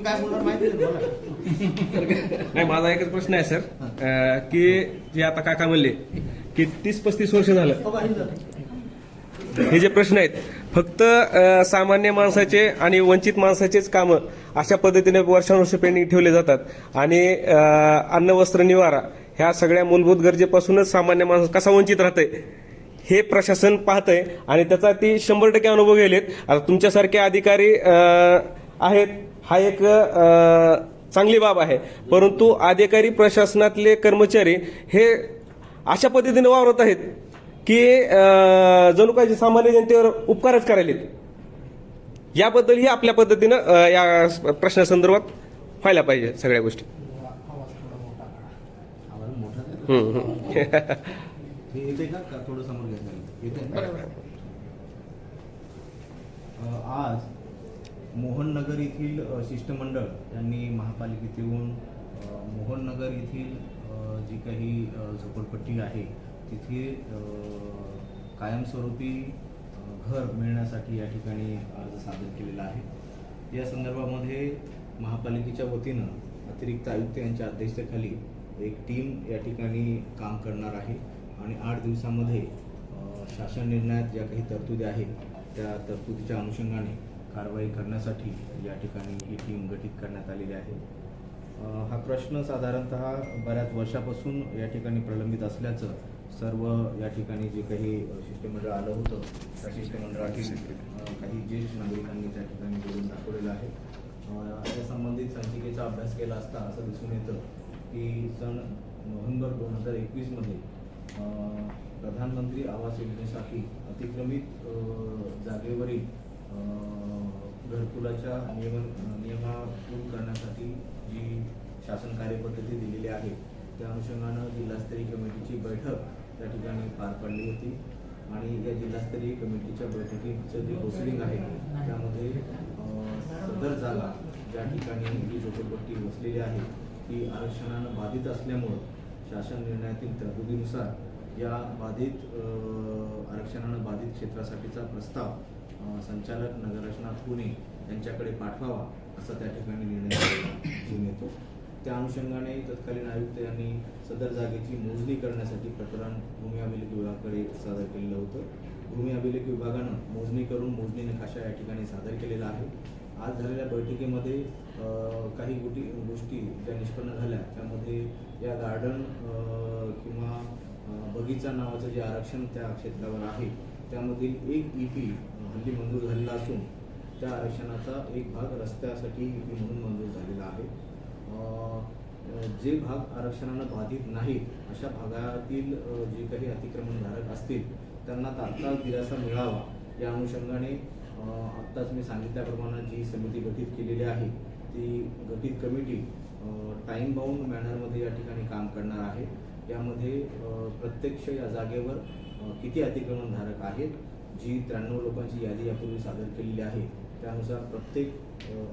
तुम्ही काय बोलणार माहिती नाही माझा एकच प्रश्न आहे सर. की जे आता काका म्हणले की तीस पस्तीस वर्ष झालं. हो, हे जे. प्रश्न आहेत फक्त सामान्य माणसाचे आणि वंचित माणसाचेच कामं अशा पद्धतीने वर्षानुवर्ष पेंडिंग ठेवले जातात. आणि अन्न वस्त्र निवारा ह्या सगळ्या मूलभूत गरजेपासूनच सामान्य माणूस कसा वंचित राहतंय हे प्रशासन पाहतंय. आणि त्याचा ती शंभर टक्के अनुभव गेलेत आता तुमच्यासारखे अधिकारी आहेत हा एक चांगली बाब आहे. परंतु अधिकारी प्रशासनातले कर्मचारी हे अशा पद्धतीने वावरत आहेत की जणू काही सामान्य जनतेवर उपकारच करायलेत. याबद्दलही आपल्या पद्धतीनं या प्रश्नासंदर्भात व्हायला पाहिजे सगळ्या गोष्टी. आज मोहननगर येथील शिष्टमंडळ यांनी महापालिकेत येऊन मोहननगर येथील जी काही झोपडपट्टी आहे तिथे कायमस्वरूपी घर मिळण्यासाठी या ठिकाणी अर्ज सादर केलेला आहे. या संदर्भामध्ये महापालिकेच्या वतीनं अतिरिक्त आयुक्त यांच्या अध्यक्षतेखाली एक टीम या ठिकाणी काम करणार आहे आणि आठ दिवसामध्ये शासन निर्णयात ज्या काही तरतुदी आहेत त्या तरतुदीच्या अनुषंगाने कारवाई करण्यासाठी या ठिकाणी ही टीम गठीत करण्यात आलेली आहे. हा प्रश्न साधारणतः बऱ्याच वर्षापासून या ठिकाणी प्रलंबित असल्याचं सर्व या ठिकाणी जे काही शिष्टमंडळ आलं होतं त्या शिष्टमंडळातील काही ज्येष्ठ नागरिकांनी त्या ठिकाणी बोलून दाखवलेलं आहे. या संबंधित संचिकेचा अभ्यास केला असता असं दिसून येतं की सन नोव्हेंबर दोन हजार एकवीसमध्ये प्रधानमंत्री आवास योजनेसाठी अतिक्रमित जागेवरील घरकुलाच्या नियमन नियमातून करण्यासाठी जी शासन कार्यपद्धती दिलेली आहे त्या अनुषंगानं जिल्हास्तरीय कमिटीची बैठक त्या ठिकाणी पार पडली होती. आणि या जिल्हास्तरीय कमिटीच्या बैठकीचं जे प्रोसिडिंग आहे त्यामध्ये सदर जागा ज्या ठिकाणी ही झोपडपट्टी वसलेली आहे ती आरक्षणानं बाधित असल्यामुळं शासन निर्णयातील तरतुदीनुसार या बाधित आरक्षणानं बाधित क्षेत्रासाठीचा प्रस्ताव संचालक नगररचना पुणे यांच्याकडे पाठवावा असा त्या ठिकाणी निर्णय घेऊन येतो. त्या अनुषंगाने तत्कालीन आयुक्त यांनी सदर जागेची मोजणी करण्यासाठी प्रकरण भूमी अभिलेख विभागाकडे सादर केलेलं होतं. भूमी अभिलेख विभागानं मोजणी करून मोजणी नकाशा या ठिकाणी सादर केलेला आहे. आज झालेल्या बैठकीमध्ये काही गोटी गोष्टी ज्या निष्पन्न झाल्या त्यामध्ये या गार्डन किंवा बगीचा नावाचं जे आरक्षण त्या क्षेत्रावर आहे त्यामधील एक ई पी हल्ली मंजूर झालेला असून त्या आरक्षणाचा एक भाग रस्त्यासाठी ई पी म्हणून मंजूर झालेला आहे. जे भाग आरक्षणानं बाधित नाहीत अशा भागातील जे काही अतिक्रमणधारक असतील त्यांना तात्काळ दिलासा मिळावा. या अनुषंगाने आत्ताच मी सांगितल्याप्रमाणे जी समिती गठीत केलेली आहे ती गठीत कमिटी टाईम बाउंड मॅनरमध्ये या ठिकाणी काम करणार आहे. यामध्ये प्रत्यक्ष या जागेवर किती अतिक्रमणधारक आहेत जी त्र्याण्णव लोकांची यादी यापूर्वी सादर केलेली आहे त्यानुसार प्रत्येक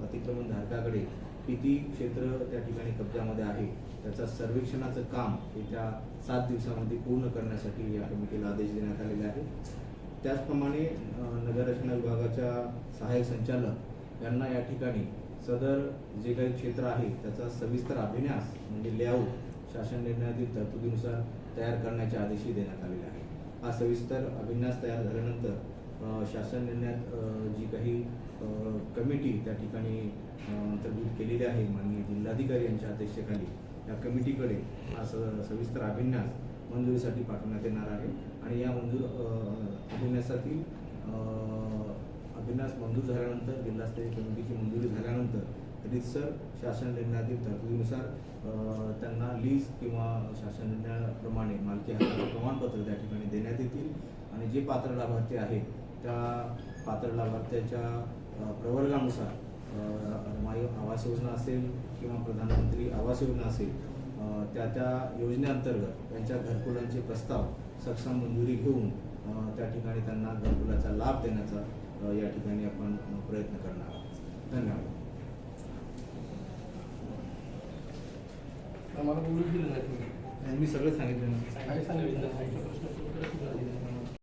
अतिक्रमणधारकाकडे किती क्षेत्र त्या ठिकाणी कब्जामध्ये आहे त्याचा सर्वेक्षणाचं काम येत्या सात दिवसामध्ये पूर्ण करण्यासाठी या कमिटीला आदेश देण्यात आलेले आहे. त्याचप्रमाणे नगररचना विभागाच्या सहाय्यक संचालक यांना या ठिकाणी सदर जे काही क्षेत्र आहे त्याचा सविस्तर अभिन्यास म्हणजे लेआउट शासन निर्णयातील तरतुदीनुसार तयार करण्याचे आदेशही देण्यात आलेले आहे हा सविस्तर अभिन्यास तयार झाल्यानंतर शासन निर्णयात जी काही कमिटी त्या ठिकाणी अ, तरतूद केलेली आहे माननीय जिल्हाधिकारी यांच्या अध्यक्षतेखाली या कमिटीकडे हा स- सविस्तर अभिन्यास मंजुरीसाठी पाठवण्यात येणार आहे. आणि या मंजूर अभिन्यासातील अभिन्यास मंजूर झाल्यानंतर जिल्हास्तरीय कमिटीची मंजुरी झाल्यानंतर रितसर शासन निर्णयातील तरतुदीनुसार त्यांना लीज किंवा शासन निर्णयाप्रमाणे मालकी हक्काचं प्रमाणपत्र त्या ठिकाणी देण्यात येतील. आणि जे पात्र लाभार्थी आहेत त्या पात्र लाभार्थ्याच्या प्रवर्गानुसार अ, माय आवास योजना असेल किंवा प्रधानमंत्री आवास योजना असेल त्या त्या योजनेअंतर्गत त्यांच्या घरकुलांचे प्रस्ताव सक्षम मंजुरी घेऊन त्या ठिकाणी त्यांना घरकुलाचा लाभ देण्याचा या ठिकाणी आपण प्रयत्न करणार आहोत. धन्यवाद. आम्हाला बोलू दिलं नाही तुम्ही. मी सगळं सांगितलं. काय सांगितलं.